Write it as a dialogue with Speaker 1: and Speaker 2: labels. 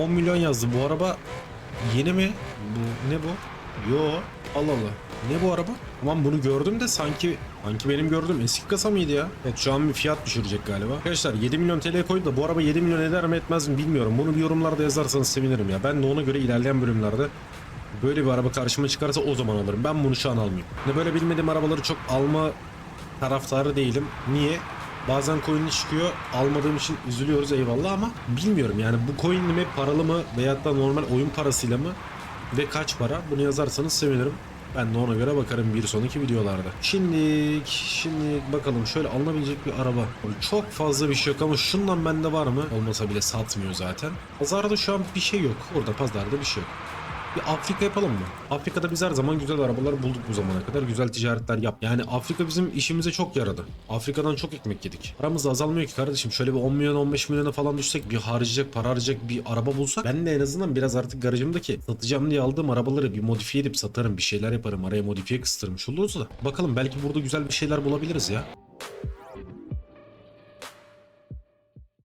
Speaker 1: 10 milyon yazdı. Bu araba yeni mi? Bu ne bu? Yo. Allah Allah. Ne bu araba? Tamam bunu gördüm de sanki sanki benim gördüğüm eski kasa mıydı ya? Evet şu an bir fiyat düşürecek galiba. Arkadaşlar 7 milyon TL koydu da bu araba 7 milyon eder mi etmez mi bilmiyorum. Bunu bir yorumlarda yazarsanız sevinirim ya. Ben de ona göre ilerleyen bölümlerde böyle bir araba karşıma çıkarsa o zaman alırım. Ben bunu şu an almayayım. Ne böyle bilmediğim arabaları çok alma taraftarı değilim. Niye? Bazen coin çıkıyor almadığım için üzülüyoruz eyvallah ama bilmiyorum yani bu coin mi paralı mı veyahut da normal oyun parasıyla mı ve kaç para bunu yazarsanız sevinirim. Ben de ona göre bakarım bir sonraki videolarda. Şimdi şimdi bakalım şöyle alınabilecek bir araba. Çok fazla bir şey yok ama şundan bende var mı? Olmasa bile satmıyor zaten. Pazarda şu an bir şey yok. Orada pazarda bir şey yok. Bir Afrika yapalım mı? Afrika'da biz her zaman güzel arabalar bulduk bu zamana kadar. Güzel ticaretler yap. Yani Afrika bizim işimize çok yaradı. Afrika'dan çok ekmek yedik. Paramız azalmıyor ki kardeşim. Şöyle bir 10 milyon 15 milyona falan düşsek bir harcayacak para harcayacak bir araba bulsak. Ben de en azından biraz artık garajımdaki satacağım diye aldığım arabaları bir modifiye edip satarım. Bir şeyler yaparım. Araya modifiye kıstırmış oluruz da. Bakalım belki burada güzel bir şeyler bulabiliriz ya.